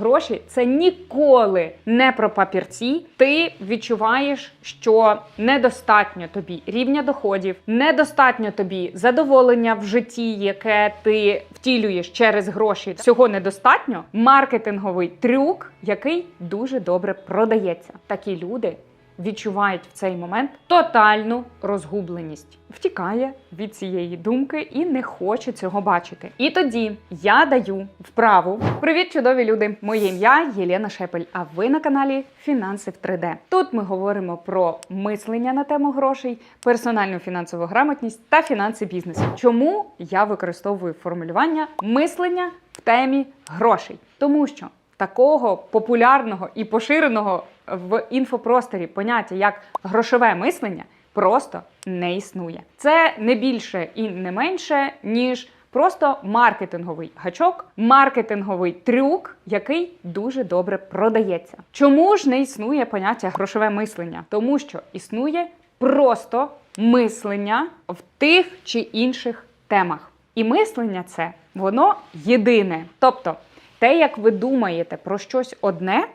Гроші це ніколи не про папірці. Ти відчуваєш, що недостатньо тобі рівня доходів, недостатньо тобі задоволення в житті, яке ти втілюєш через гроші. Всього недостатньо. Маркетинговий трюк, який дуже добре продається. Такі люди відчувають в цей момент тотальну розгубленість, втікає від цієї думки і не хоче цього бачити. І тоді я даю вправу. Привіт, чудові люди! Моє ім'я Єлена Шепель. А ви на каналі Фінанси в 3D. Тут ми говоримо про мислення на тему грошей, персональну фінансову грамотність та фінанси бізнесу. Чому я використовую формулювання мислення в темі грошей? Тому що такого популярного і поширеного в інфопросторі поняття як грошове мислення просто не існує. Це не більше і не менше, ніж просто маркетинговий гачок, маркетинговий трюк, який дуже добре продається. Чому ж не існує поняття грошове мислення? Тому що існує просто мислення в тих чи інших темах. І мислення це воно єдине. Тобто, те, як ви думаєте про щось одне,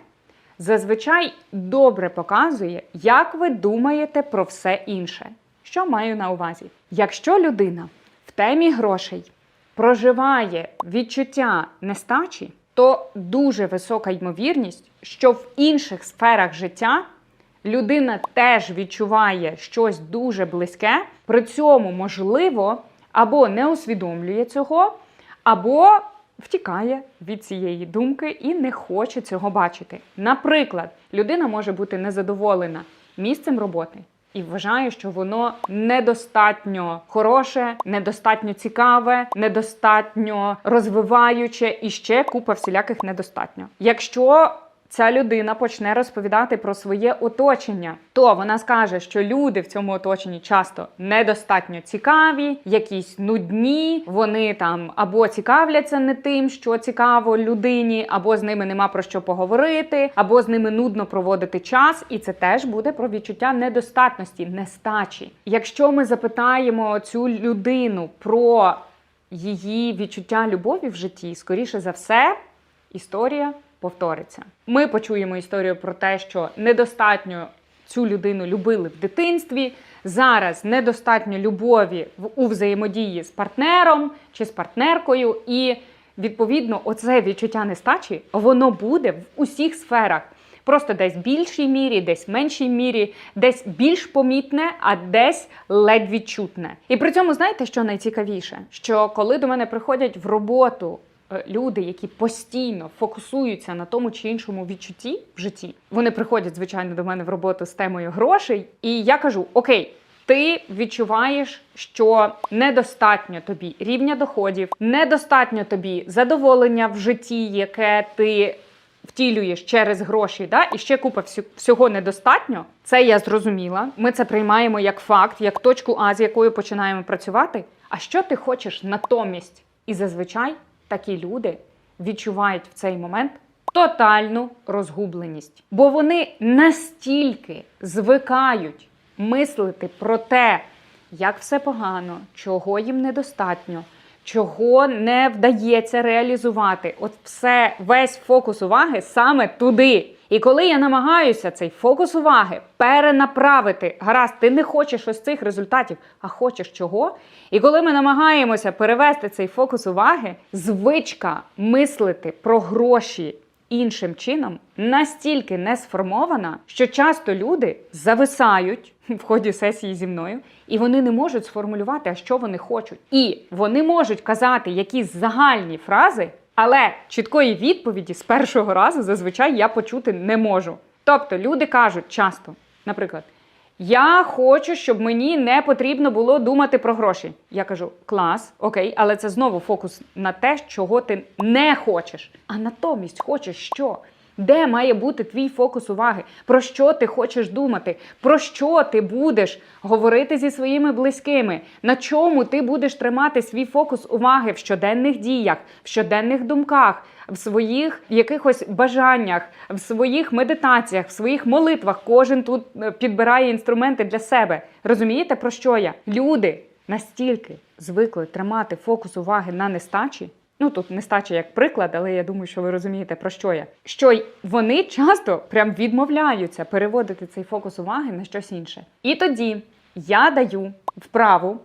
зазвичай добре показує, як ви думаєте про все інше. Що маю на увазі? Якщо людина в темі грошей проживає відчуття нестачі, то дуже висока ймовірність, що в інших сферах життя людина теж відчуває щось дуже близьке, при цьому можливо або не усвідомлює цього, або втікає від цієї думки і не хоче цього бачити. Наприклад, людина може бути незадоволена місцем роботи. І вважає, що воно недостатньо хороше, недостатньо цікаве, недостатньо розвиваюче і ще купа всіляких недостатньо. Якщо ця людина почне розповідати про своє оточення, то вона скаже, що люди в цьому оточенні часто недостатньо цікаві, якісь нудні, вони там або цікавляться не тим, що цікаво людині, або з ними нема про що поговорити, або з ними нудно проводити час, і це теж буде про відчуття недостатності, нестачі. Якщо ми запитаємо цю людину про її відчуття любові в житті, скоріше за все, історія повториться. Ми почуємо історію про те, що недостатньо цю людину любили в дитинстві. Зараз недостатньо любові в у взаємодії з партнером чи з партнеркою, і відповідно, оце відчуття нестачі воно буде в усіх сферах. Просто десь в більшій мірі, десь в меншій мірі, десь більш помітне, а десь ледь відчутне. І при цьому знаєте, що найцікавіше? Що коли до мене приходять в роботу люди, які постійно фокусуються на тому чи іншому відчутті в житті, вони приходять, звичайно, до мене в роботу з темою грошей, і я кажу: Окей. Ти відчуваєш, що недостатньо тобі рівня доходів, недостатньо тобі задоволення в житті, яке ти втілюєш через гроші, да? і ще купа всього недостатньо. Це я зрозуміла. Ми це приймаємо як факт, як точку А, з якою починаємо працювати. А що ти хочеш натомість? І зазвичай такі люди відчувають в цей момент тотальну розгубленість, бо вони настільки звикають мислити про те, як все погано, чого їм недостатньо, чого не вдається реалізувати. От все, весь фокус уваги саме туди. І коли я намагаюся цей фокус уваги перенаправити, гаразд, ти не хочеш ось цих результатів, а хочеш чого? І коли ми намагаємося перевести цей фокус уваги, звичка мислити про гроші іншим чином настільки не сформована, що часто люди зависають в ході сесії зі мною, і вони не можуть сформулювати, а що вони хочуть. І вони можуть казати якісь загальні фрази, але чіткої відповіді з першого разу зазвичай я почути не можу. Тобто люди кажуть часто, наприклад. Я хочу, щоб мені не потрібно було думати про гроші. Я кажу: клас, окей, але це знову фокус на те, чого ти не хочеш. А натомість хочеш що? Де має бути твій фокус уваги? Про що ти хочеш думати? Про що ти будеш говорити зі своїми близькими? На чому ти будеш тримати свій фокус уваги в щоденних діях, в щоденних думках, в своїх якихось бажаннях, в своїх медитаціях, в своїх молитвах? Кожен тут е, підбирає інструменти для себе. Розумієте, про що я? Люди настільки звикли тримати фокус уваги на нестачі, Ну тут не стача як приклад, але я думаю, що ви розумієте про що я. Що вони часто прям відмовляються переводити цей фокус уваги на щось інше. І тоді я даю вправу.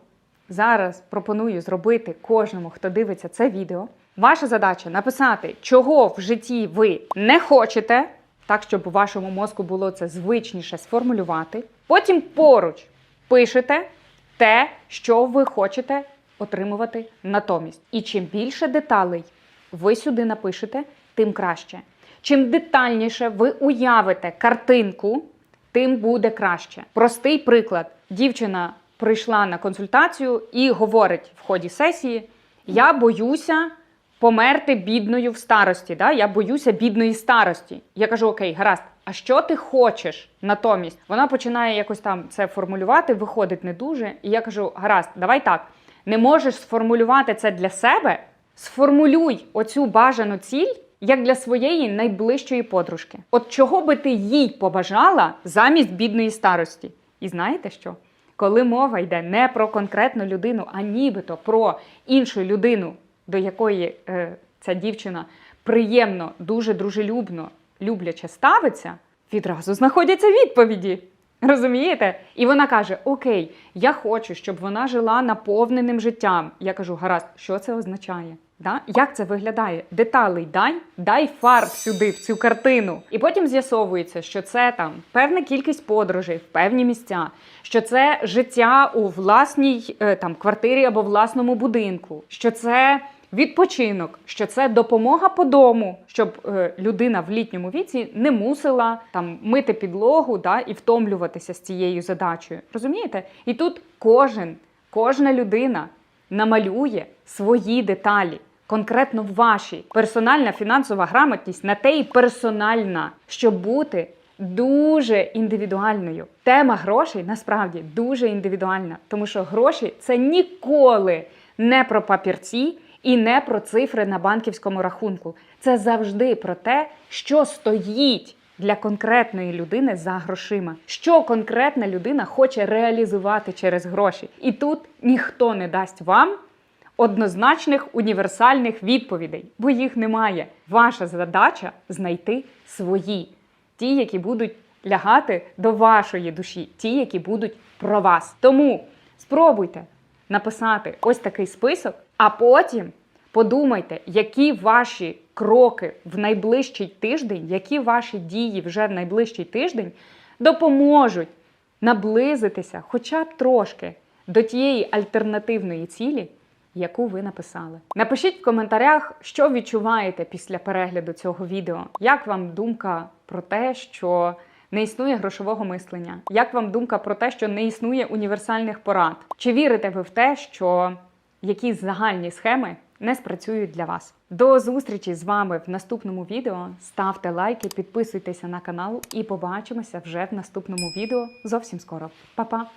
Зараз пропоную зробити кожному, хто дивиться це відео. Ваша задача написати, чого в житті ви не хочете, так щоб у вашому мозку було це звичніше сформулювати. Потім поруч пишете те, що ви хочете отримувати натомість. І чим більше деталей ви сюди напишете, тим краще. Чим детальніше ви уявите картинку, тим буде краще. Простий приклад: дівчина прийшла на консультацію і говорить в ході сесії: Я боюся померти бідною в старості. Да? Я боюся бідної старості. Я кажу: Окей, гаразд. А що ти хочеш натомість? Вона починає якось там це формулювати, виходить не дуже. І я кажу: гаразд, давай так. Не можеш сформулювати це для себе. Сформулюй оцю бажану ціль як для своєї найближчої подружки. От чого би ти їй побажала замість бідної старості? І знаєте що? Коли мова йде не про конкретну людину, а нібито про іншу людину, до якої е, ця дівчина приємно, дуже дружелюбно, любляче ставиться, відразу знаходяться відповіді. Розумієте? І вона каже: Окей, я хочу, щоб вона жила наповненим життям. Я кажу, гаразд, що це означає? Да? Як це виглядає? Деталей дай, дай фарб сюди, в цю картину. І потім з'ясовується, що це там певна кількість подорожей в певні місця, що це життя у власній е, там квартирі або власному будинку, що це відпочинок, що це допомога по дому, щоб е, людина в літньому віці не мусила там мити підлогу да, і втомлюватися з цією задачею. Розумієте? І тут кожен, кожна людина намалює свої деталі. Конкретно ваші персональна фінансова грамотність на те і персональна, щоб бути дуже індивідуальною. Тема грошей насправді дуже індивідуальна, тому що гроші це ніколи не про папірці і не про цифри на банківському рахунку. Це завжди про те, що стоїть для конкретної людини за грошима, що конкретна людина хоче реалізувати через гроші. І тут ніхто не дасть вам однозначних універсальних відповідей, бо їх немає. Ваша задача знайти свої, ті, які будуть лягати до вашої душі, ті, які будуть про вас. Тому спробуйте написати ось такий список, а потім подумайте, які ваші кроки в найближчий тиждень, які ваші дії вже в найближчий тиждень допоможуть наблизитися хоча б трошки до тієї альтернативної цілі, яку ви написали. Напишіть в коментарях, що відчуваєте після перегляду цього відео. Як вам думка про те, що не існує грошового мислення? Як вам думка про те, що не існує універсальних порад? Чи вірите ви в те, що якісь загальні схеми не спрацюють для вас? До зустрічі з вами в наступному відео. Ставте лайки, підписуйтеся на канал і побачимося вже в наступному відео зовсім скоро. Па-па!